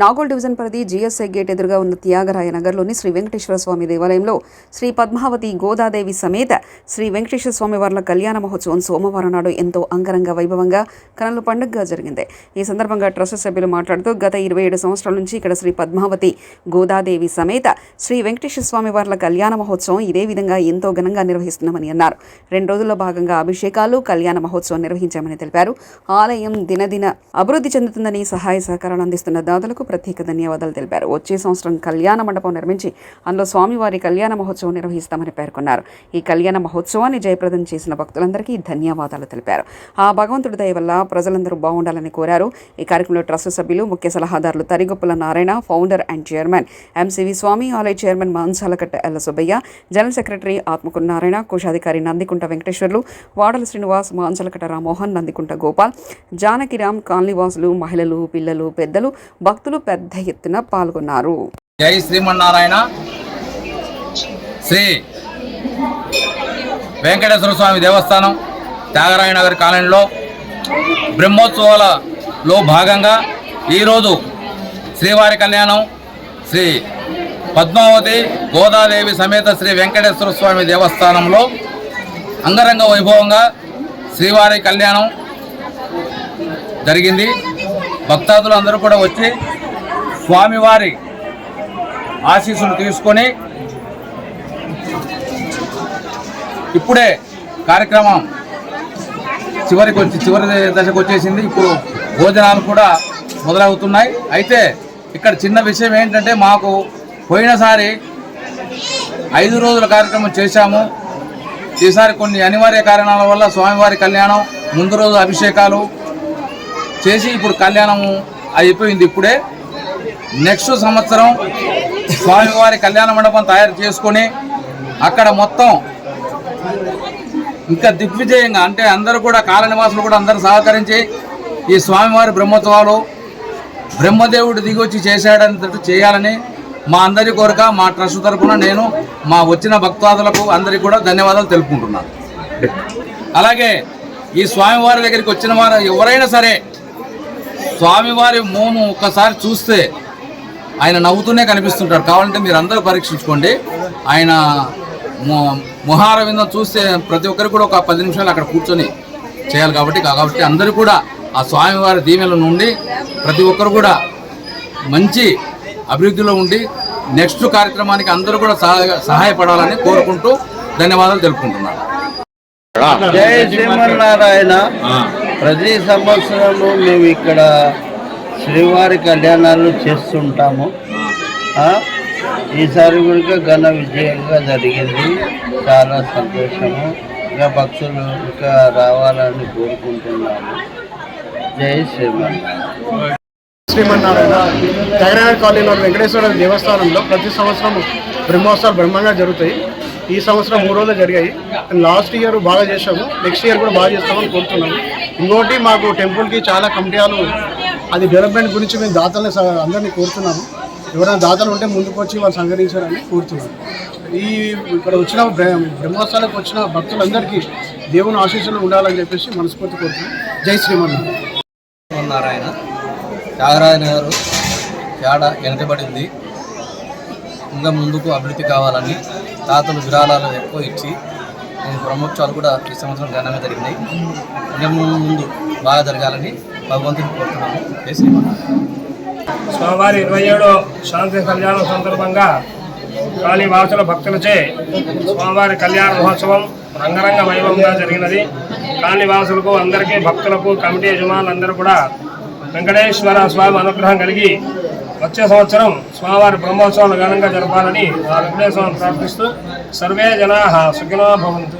Nagole division పరిధి GSI gate ఎదురుగా ఉన్న త్యాగరాయ నగర్లోని శ్రీ వెంకటేశ్వర స్వామి దేవాలయంలో శ్రీ పద్మావతి గోదాదేవి సమేత శ్రీ వెంకటేశ్వర స్వామి వార్ల కళ్యాణ మహోత్సవం సోమవారం నాడు ఎంతో అంగరంగ వైభవంగా కనుల పండుగగా జరిగింది. ఈ సందర్భంగా ట్రస్ట్ సభ్యులు మాట్లాడుతూ గత ఇరవై ఏడు సంవత్సరాల నుంచి ఇక్కడ శ్రీ పద్మావతి గోదాదేవి సమేత శ్రీ వెంకటేశ్వర స్వామి వార్ల కళ్యాణ మహోత్సవం ఇదే విధంగా ఎంతో ఘనంగా నిర్వహిస్తున్నామని అన్నారు. రెండు రోజుల్లో భాగంగా అభిషేకాలు కళ్యాణ మహోత్సవం నిర్వహించామని తెలిపారు. ఆలయం దినదిన అభివృద్ధి చెందుతుందని సహాయ సహకారాలు అందిస్తున్న దాతలకు ప్రత్యేక ధన్యవాదాలు తెలిపారు. వచ్చే సంవత్సరం కళ్యాణ మండపం నిర్మించి అందులో స్వామివారి కళ్యాణ మహోత్సవం నిర్వహిస్తామని పేర్కొన్నారు. ఈ కళ్యాణ మహోత్సవాన్ని జయప్రదం చేసిన భక్తులందరికీ ధన్యవాదాలు తెలిపారు. ఆ భగవంతుడి దయ వల్ల ప్రజలందరూ బాగుండాలని కోరారు. ఈ కార్యక్రమంలో ట్రస్ట్ సభ్యులు ముఖ్య సలహాదారులు Tarigoppula Narayana founder and chairman MCV Swamy ఆలయ chairman Mamsalakatta Ella Subbaiah general secretary Atmakur Narayana కోశాధికారి నందికుంట వెంకటేశ్వర్లు వాడల శ్రీనివాస్ మాంసలకట్ట రామ్మోహన్ నందికుంట గోపాల్ జానకిరామ్ కాలనీవాసులు మహిళలు పిల్లలు పెద్దలు భక్తులు పెద్ద ఎత్తున పాల్గొన్నారు. జై శ్రీమన్నారాయణ. శ్రీ వెంకటేశ్వర స్వామి దేవస్థానం త్యాగరాయ నగర్ కాలనీలో బ్రహ్మోత్సవాలలో భాగంగా ఈరోజు శ్రీవారి కళ్యాణం శ్రీ పద్మావతి గోదాదేవి సమేత శ్రీ వెంకటేశ్వర స్వామి దేవస్థానంలో అంగరంగ వైభవంగా శ్రీవారి కళ్యాణం జరిగింది. భక్తాదులు అందరూ కూడా వచ్చి స్వామివారి ఆశీస్సులు తీసుకొని ఇప్పుడే కార్యక్రమం చివరికి వచ్చి చివరి దశకు వచ్చేసింది. ఇప్పుడు భోజనాలు కూడా మొదలవుతున్నాయి. అయితే ఇక్కడ చిన్న విషయం ఏంటంటే మాకు పోయినసారి ఐదు రోజుల కార్యక్రమం చేశాము. ఈసారి కొన్ని అనివార్య కారణాల వల్ల స్వామివారి కళ్యాణం ముందు రోజు అభిషేకాలు చేసి ఇప్పుడు కళ్యాణం అయిపోయింది ఇప్పుడే. నెక్స్ట్ సంవత్సరం స్వామివారి కళ్యాణ మండపం తయారు చేసుకొని అక్కడ మొత్తం ఇంకా దిగ్విజయంగా అంటే అందరూ కూడా కాలనివాసులు కూడా అందరూ సహకరించి ఈ స్వామివారి బ్రహ్మోత్సవాలు బ్రహ్మదేవుడు దిగొచ్చి చేశాడని చేయాలని మా అందరి కోరిక మా ట్రస్ట్ తరఫున నేను మా వచ్చిన భక్తాదులకు అందరికీ కూడా ధన్యవాదాలు తెలుపుకుంటున్నాను. అలాగే ఈ స్వామివారి దగ్గరికి వచ్చిన వారు ఎవరైనా సరే స్వామివారి మోము ఒక్కసారి చూస్తే ఆయన నవ్వుతూనే కనిపిస్తుంటాడు కావాలంటే మీరు అందరూ పరీక్షించుకోండి. ఆయన మొ- మొహార విందం చూస్తే ప్రతి ఒక్కరు కూడా ఒక పది నిమిషాలు అక్కడ కూర్చొని చేయాలి కాబట్టి కాబట్టి అందరూ కూడా ఆ స్వామివారి దీవెల నుండి ప్రతి ఒక్కరు కూడా మంచి అభివృద్ధిలో ఉండి నెక్స్ట్ కార్యక్రమానికి అందరూ కూడా సహాయ సహాయపడాలని కోరుకుంటూ ధన్యవాదాలు తెలుపుకుంటున్నాను. జై శ్రీమన్నారాయణ. ప్రతి సంవత్సరము మేము ఇక్కడ శ్రీవారి కళ్యాణాలు చేస్తుంటాము. ఈసారి కూడా ఘన విజయంగా జరిగింది. చాలా సంతోషము. ఇంకా భక్తులు ఇంకా రావాలని కోరుకుంటున్నాము జై శ్రీమన్నారాయణ శ్రీమన్నారాయణ జగన్నాథ కాలనీలో వెంకటేశ్వర దేవస్థానంలో ప్రతి సంవత్సరం బ్రహ్మోత్సవాలు బ్రహ్మంగా జరుగుతాయి. ఈ సంవత్సరం మూడు రోజులు జరిగాయి. లాస్ట్ ఇయర్ బాగా చేసాము నెక్స్ట్ ఇయర్ కూడా బాగా చేస్తామని కోరుతున్నాము. ఇంకోటి మాకు టెంపుల్కి చాలా కమిటీ అది డెవలప్మెంట్ గురించి మేము దాతల్ని అందరినీ కోరుతున్నాము. ఎవరైనా దాతలు ఉంటే ముందుకు వచ్చి వాళ్ళు సంగ్రహించారని కోరుతున్నాను ఈ ఇక్కడ వచ్చిన బ్రహ్మోత్సవాలకు వచ్చిన భక్తులందరికీ దేవుని ఆశీస్సులు ఉండాలని చెప్పేసి మనస్ఫూర్తి కోరుతున్నాం. జై శ్రీమన్నారాయణ. నారాయణ త్యాగరాజ నగర్ తేడ వెనకబడింది. ఇంకా ముందుకు అభివృద్ధి కావాలని తాతలు విరాళాలు ఎక్కువ ఇచ్చి బ్రహ్మోత్సవాలు కూడా ఈ సంవత్సరం ఘనంగా జరిగినాయి. ఇంకా ముందు బాగా జరగాలని భగవంతుని కోరుతున్నాము. స్వామివారి ఇరవై ఏడో శాంతి కళ్యాణం సందర్భంగా కాళీ వాసుల భక్తులచే స్వామివారి కళ్యాణ మహోత్సవం రంగరంగ వైభవంగా జరిగినది. కాళీ వాసులకు అందరికీ భక్తులకు కమిటీ యజమానులందరూ కూడా వెంకటేశ్వర స్వామి అనుగ్రహం కలిగి వచ్చే సంవత్సరం స్వామివారి బ్రహ్మోత్సవాలు ఘనంగా జరపాలని ఆ వెంకటేశ్వరం ప్రార్థిస్తూ సర్వే జనా సుఖినో భవంతు.